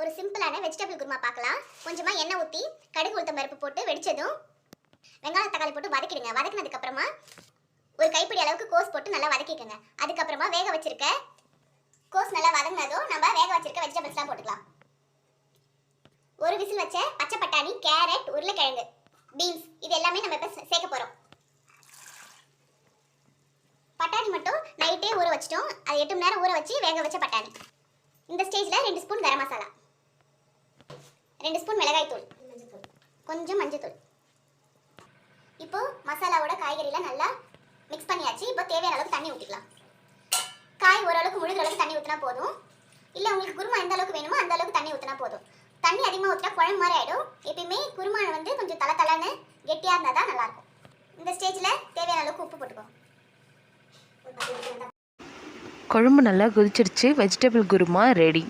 ஒரு சிம்பிளான வெஜிடபிள் குருமா பார்க்கலாம். கொஞ்சமாக எண்ணெய் ஊற்றி கடுகு உளுத்தம் பருப்பு போட்டு வெடிச்சதும் வெங்காயம் தக்காளி போட்டு வதக்கிடுங்க. வதக்கினதுக்கப்புறமா ஒரு கைப்பிடி அளவுக்கு கோஸ் போட்டு நல்லா வதக்கிக்கோங்க. அதுக்கப்புறமா வேக வச்சிருக்க கோஸ் நல்லா வதங்கினதும் நம்ம வேக வச்சிருக்க வெஜிடபிள்ஸ்லாம் போட்டுக்கலாம். ஒரு விசில் வச்ச பச்சை பட்டாணி கேரட் உருளைக்கிழங்கு பீன்ஸ் இது எல்லாமே நம்ம இப்போ சேர்க்க போகிறோம் பட்டாணி மட்டும் நைட்டே ஊற வச்சிட்டோம். அது எட்டு மணி நேரம் ஊற வச்சு வேக வச்ச பட்டாணி. இந்த ஸ்டேஜில் ரெண்டு ஸ்பூன் கரம் மசாலா. ரெண்டு ஸ்பூன் மிளகாய் தூள். கொஞ்சம் மஞ்சள் இப்போ மசாலாவோட காய்கறிலாம் நல்லா மிக்ஸ் பண்ணியாச்சு. இப்போ தேவையான அளவுக்கு தண்ணி ஊற்றிக்கலாம் காய் ஓரளவுக்கு முழுகிற அளவுக்கு தண்ணி ஊற்றினா போதும். இல்லை உங்களுக்கு குருமா எந்த அளவுக்கு வேணுமோ அந்த அளவுக்கு தண்ணி ஊற்றினா போதும். தண்ணி அதிகமாக ஊற்றினா குழம்பு மாதிரி ஆகிடும் எப்பயுமே குருமானை வந்து கொஞ்சம் தலை தலைன்னு கெட்டியாக இருந்தால் தான் நல்லாயிருக்கும். இந்த ஸ்டேஜில் தேவையான அளவுக்கு உப்பு போட்டுக்கோ. குழம்பு நல்லா கொதிச்சிருச்சு. Vegetable kurma ready